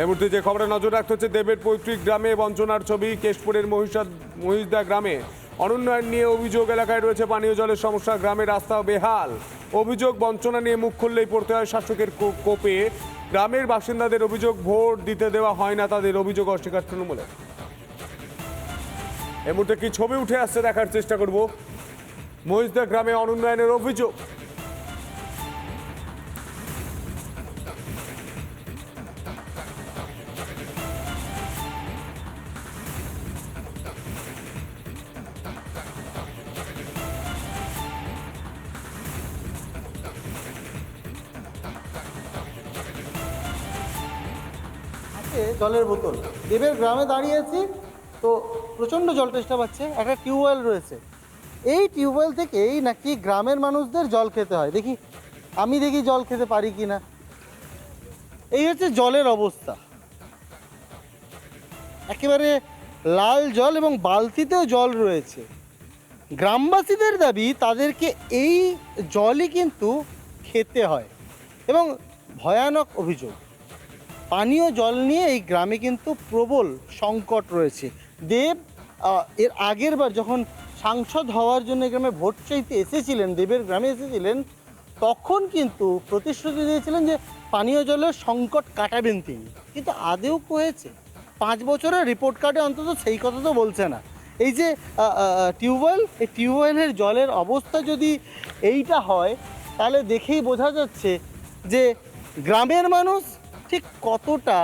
এই মুহূর্তে যে খবরে নজর রাখতে হচ্ছে, দেবের পৈতৃক গ্রামে বঞ্চনার ছবি, কেশপুরের মহিষা মহিষদা গ্রামে। অনুন্নয়ন নিয়ে অভিযোগ এলাকায় রয়েছে পানীয় জলের সমস্যা, গ্রামের রাস্তা বেহাল। অভিযোগ, বঞ্চনা নিয়ে মুখ খুললেই পড়তে হয় শাসকের কোপে। গ্রামের বাসিন্দাদের অভিযোগ, ভোট দিতে দেওয়া হয় না, তাদের অভিযোগ অস্বীকার তৃণমূলের। এই মুহূর্তে কি ছবি উঠে আসছে দেখার চেষ্টা করব। মহিষদা গ্রামে অনুন্নয়নের অভিযোগ। আছে জলের বোতল। দেবের গ্রামে দাঁড়িয়েছি, তো প্রচণ্ড জল তেষ্টা পাচ্ছে, একটা টিউবওয়েল রয়েছে। এই টিউবওয়েল থেকেই নাকি গ্রামের মানুষদের জল খেতে হয়? দেখি, আমি দেখি জল খেতে পারি কি না এই হচ্ছে জলের অবস্থা। একেবারে লাল জল এবং বালতিতেও জল রয়েছে। গ্রামবাসীদের দাবি, তাদেরকে এই জলই কিন্তু খেতে হয় এবং ভয়ানক অভিযোগ। পানীয় জল নিয়ে এই গ্রামে কিন্তু প্রবল সংকট রয়েছে। দেব এর আগের বার যখন সাংসদ হওয়ার জন্য গ্রামে ভোট চাইতে এসেছিলেন, দেবের গ্রামে এসেছিলেন, তখন কিন্তু প্রতিশ্রুতি দিয়েছিলেন যে পানীয় জলের সংকট কাটাবেন তিনি। কিন্তু আদেও হয়েছে? পাঁচ বছরের রিপোর্ট কার্ডে অন্তত সেই কথা তো বলছে না। এই যে টিউবওয়েল, এই টিউবওয়েলের জলের অবস্থা যদি এইটা হয়, তাহলে দেখেই বোঝা যাচ্ছে যে গ্রামের মানুষ ঠিক কতটা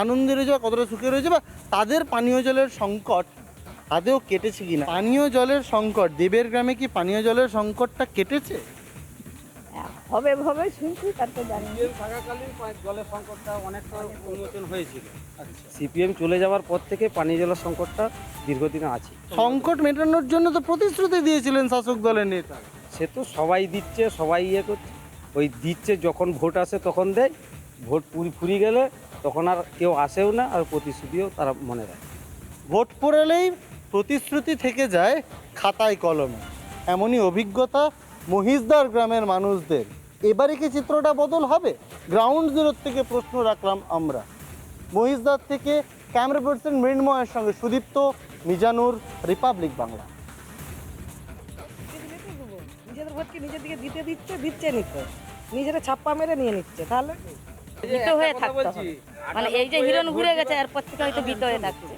আনন্দে রয়েছে বা কতটা সুখে রয়েছে বা তাদের পানীয় জলের সংকট আদেও কেটেছে কি না পানীয় জলের সংকট দেবের গ্রামে কি পানীয় জলের সংকটটা কেটেছে? হবে হবে শুনছি তারপর জানি থাকাকালীন জলের সংকটটা অনেকটা উন্মোচন হয়েছিল। সিপিএম চলে যাওয়ার পর থেকে পানীয় জলের সংকটটা দীর্ঘদিনে আছে। সংকট মেটানোর জন্য তো প্রতিশ্রুতি দিয়েছিলেন শাসক দলের নেতা। সে তো সবাই দিচ্ছে সবাই ইয়ে করছে। ওই দিচ্ছে যখন ভোট আসে তখন দেয়। ভোট পুরি ফুরিয়ে গেলে তখন আর কেউ আসেও না আর প্রতিশ্রুতিও তারা মনে রাখে। ভোট পড়ালেই প্রতিশ্রুতি থেকে যায় খাতায় কলমে। এমনই অভিজ্ঞতা মহিষদার গ্রামের মানুষদের। এবারে কি চিত্রটা বদল হবে? গ্রাউন্ড জিরোর থেকে প্রশ্ন রাখলাম আমরা। মহিষদার থেকে ক্যামেরা পার্সন মৃন্ময়ের সঙ্গে সুদীপ্ত মিজানুর রিপাবলিক বাংলা। নিজেদের ভোটকে নিজের দিকে দিতে দিচ্ছে দিচ্ছে নিতে। নিজেরা ছাপ্পা মেরে নিয়ে নিচ্ছে তাহলে? ভীত হয়ে থাকতে হবে। মানে এই যে হিরণ ঘুরে গেছে এরপর থেকে হয়তো ভীত হয়ে থাকছে।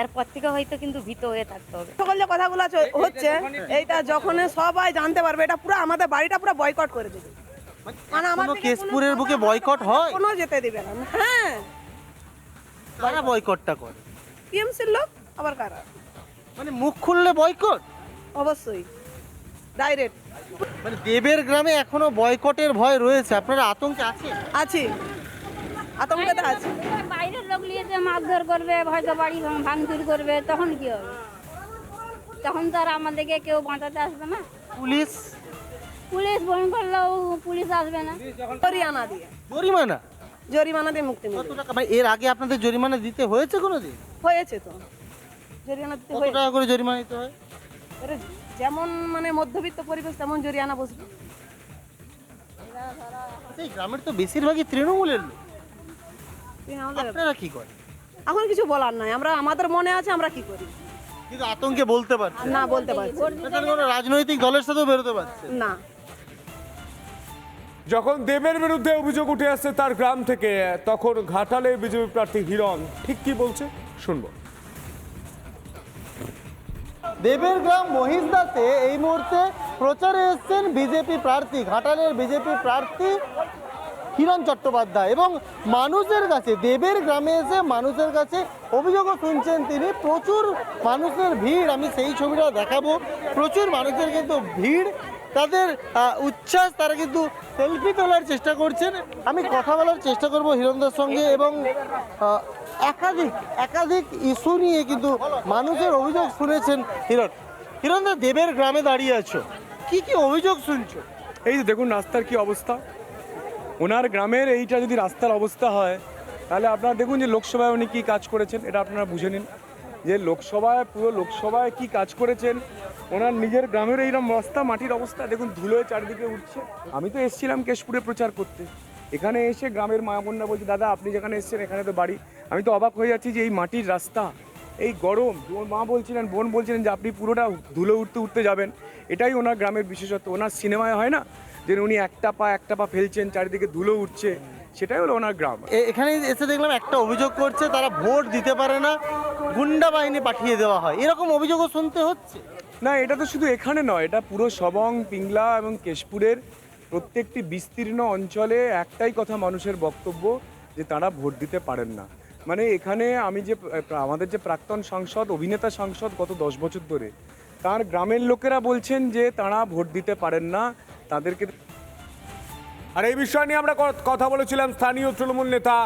এরপর থেকে হয়তো কিন্তু ভীত হয়ে থাকতে হবে। সকল যে কথাগুলো হচ্ছে এইটা যখন সবাই জানতে পারবে এটা পুরো আমাদের বাড়িটা পুরো বয়কট করে দেবে। মানে আমার কেশপুরের বুকে বয়কট হয়? কোনো যেতে দিবে না। হ্যাঁ। কারা বয়কটটা করে? টিএমসির লোক আবার কারা? মানে মুখ খুললে বয়কট অবশ্যই। ডাইরেক্ট মানে দেবের গ্রামে এখনও বয়কটের ভয় রয়েছে। আপনারা আতঙ্কে আছেন? আছি। আতঙ্কতে আছে। বাইরের লোক নিয়ে যে মারধর করবে হয়তো বাড়ি ভাঙ- ভাঙচুর করবে তখন কি হবে? তখন তো আর আমাদেরকে কেউ বাঁচাতে আসবে না। পুলিশ? পুলিশ বন করলেও পুলিশ আসবে না। জরিমানা দিয়ে। জরিমানা? জরিমানা দিয়ে মুক্তি কত টাকা? এর আগে আপনাদের জরিমানা দিতে হয়েছে কোনোদিন? হয়েছে তো। জরিমানা দিতে কত হয়েছে। টাকা করে জরিমানা দিতে হয়? এবারে যেমন মানে মধ্যবিত্ত পরিবেশ তেমন জরিমানা বসবে। আচ্ছা, এই গ্রামের তো বেশিরভাগই তৃণমূলের লোক। আপনারা কি করেন? এখন কিছু বলার নাই। আমরা আমাদের মনে আছে আমরা কি করি? কিন্তু আতঙ্কে বলতে না বলতে পারছি। কোনো রাজনৈতিক দলের সাথেও বেরোতে পারছে না। যখন দেবের বিরুদ্ধে অভিযোগ উঠে আসছে তার গ্রাম থেকে তখন ঘাটালে বিজেপি প্রার্থী হিরণ ঠিক কি বলছে? শুনব। দেবের গ্রাম মহিষদাতে এই মুহূর্তে প্রচারে এসছেন বিজেপি প্রার্থী ঘাটালের বিজেপি প্রার্থী হিরণ চট্টোপাধ্যায় এবং মানুষের কাছে, দেবের গ্রামে এসে মানুষের কাছে অভিযোগও শুনছেন তিনি, প্রচুর মানুষের ভিড়, আমি সেই ছবিটা দেখাবো। প্রচুর মানুষের কিন্তু ভিড়, তাদের উচ্ছ্বাস, তারা কিন্তু সেলফি তোলার চেষ্টা করছেন। আমি কথা বলার চেষ্টা করব হিরণদার সঙ্গে এবং একাধিক একাধিক ইস্যু নিয়ে কিন্তু মানুষের অভিযোগ শুনেছেন হিরণ। হিরণদা, দেবের গ্রামে দাঁড়িয়ে আছো। কি কি অভিযোগ শুনছো? এই যে দেখুন, রাস্তার কি অবস্থা? ওনার গ্রামের এইটা যদি রাস্তার অবস্থা হয়, তাহলে আপনারা দেখুন যে লোকসভায় উনি কী কাজ করেছেন, এটা আপনারা বুঝে নিন। যে লোকসভায়, পুরো লোকসভায় কি কাজ করেছেন, ওনার নিজের গ্রামের এইরকম রাস্তা, মাটির অবস্থা, দেখুন ধুলোয় চারিদিকে উঠছে। আমি তো এসেছিলাম কেশপুরে প্রচার করতে। এখানে এসে গ্রামের মা বোনরা বলছে, দাদা, আপনি যেখানে এসেছেন, এখানে তো বাড়ি। আমি তো অবাক হয়ে যাচ্ছি যে এই মাটির রাস্তা, এই গরম মা বলছিলেন, বোন বলছিলেন যে, আপনি পুরোটা ধুলো উঠতে উঠতে যাবেন। এটাই ওনার গ্রামের বিশেষত্ব। ওনার সিনেমায় হয় না যে উনি একটা পা একটা পা ফেলছেন চারিদিকে ধুলো উঠছে সেটাই হলো ওনার গ্রাম। এখানে এসে দেখলাম একটা অভিযোগ করছে তারা ভোট দিতে পারে না গুন্ডা বাহিনী পাঠিয়ে দেওয়া হয়। এরকম অভিযোগও শুনতে হচ্ছে? না এটা তো শুধু এখানে নয় এটা পুরো সবং পিংলা এবং কেশপুরের প্রত্যেকটি বিস্তীর্ণ অঞ্চলে একটাই কথা মানুষের বক্তব্য যে তারা ভোট দিতে পারেন না। মানে এখানে আমি যে আমাদের যে প্রাক্তন সাংসদ অভিনেতা সাংসদ গত দশ বছর ধরে তার গ্রামের লোকেরা বলছেন যে তারা ভোট দিতে পারেন না তাদেরকে আর এই বিষয় নিয়ে আমরা কথা বলেছিলাম স্থানীয় তৃণমূল নেতা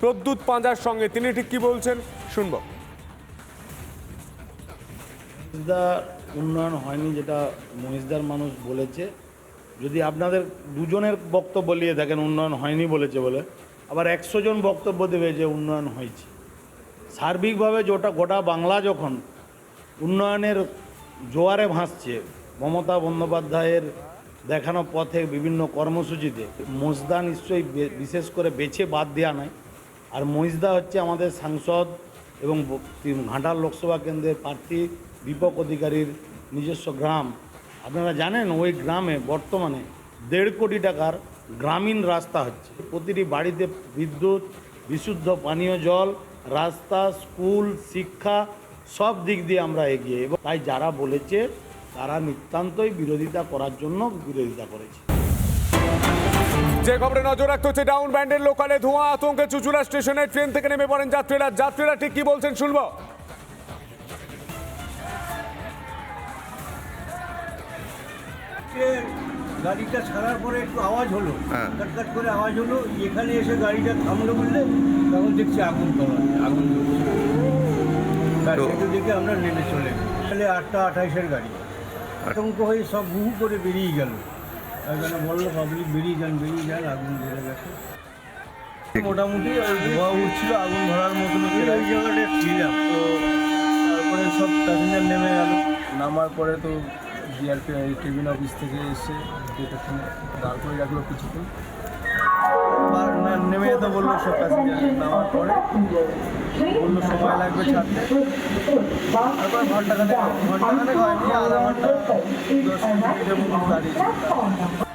প্রদ্যুৎ পাঁজার সঙ্গে। তিনি ঠিক কি বলছেন? শুনব। উন্নয়ন হয়নি যেটা মহিষদার মানুষ বলেছে। যদি আপনাদের দুজনের বক্তব্য নিয়ে দেখেন উন্নয়ন হয়নি বলেছে বলে, আবার একশো জন বক্তব্য দেবে যে উন্নয়ন হয়েছে। সার্বিকভাবে যেটা গোটা বাংলা যখন উন্নয়নের জোয়ারে ভাসছে, মমতা বন্দ্যোপাধ্যায়ের দেখানো পথে বিভিন্ন কর্মসূচিতে মহিষদা নিশ্চয়ই বিশেষ করে বেছে বাদ দেওয়া নয়। আর মহিষদা হচ্ছে আমাদের সাংসদ এবং ঘাটাল লোকসভা কেন্দ্রের প্রার্থী দীপক অধিকারীর নিজস্ব গ্রাম। আপনারা জানেন ওই গ্রামে বর্তমানে দেড় কোটি টাকার গ্রামীণ রাস্তা হচ্ছে। প্রতিটি বাড়িতে বিদ্যুৎ, বিশুদ্ধ পানীয় জল, রাস্তা, স্কুল, শিক্ষা সব দিক দিয়ে আমরা এগিয়ে। এবং তাই যারা বলেছে তারা নিতান্তই বিরোধিতা করার জন্য বিরোধিতা করেছে। যে খবরে নজর রাখতে হচ্ছে ডাউন ব্যান্ডের লোকালে ধোঁয়া আতঙ্কে চুচুড়া স্টেশনে ট্রেন থেকে নেমে পড়েন যাত্রীরা। যাত্রীরা ঠিক কি বলছেন শুনব? গাড়িটা ছাড়ার পরে একটু আওয়াজ হলো কাটকাট করে আওয়াজ হলো এখানে এসে গাড়িটা থামলো বললে তখন দেখছি আগুন তলা আগুন দেখে আমরা নেমে চলে তাহলে আটটা আঠাইশের গাড়ি। আতঙ্ক হয়ে সব হু হু করে বেরিয়ে গেল। এখানে বলল, পাবলিক বেরিয়ে যান বেরিয়ে যান, আগুন ধরে গেছে। মোটামুটি ওই ধোয়া উঠছিল, আগুন ধরার মতো ওই জায়গাটা ছিলাম, তো তারপরে সব প্যাসেঞ্জার নেমে গেল। নামার পরে তো জিআরপি কেবিন অফিস থেকে এসে দেখেখানে দাঁড় করে রাখল কিছুক্ষণ। নেমে যেতে বলল সব প্যাসেঞ্জার নামার পরে বলল, সময় লাগবে ছাড়তে তারপর ঘণ্টা খানেক ঘণ্টা খানেক হয়নি, আধা ঘণ্টা। দশ মিনিটের মতন দাঁড়িয়েছি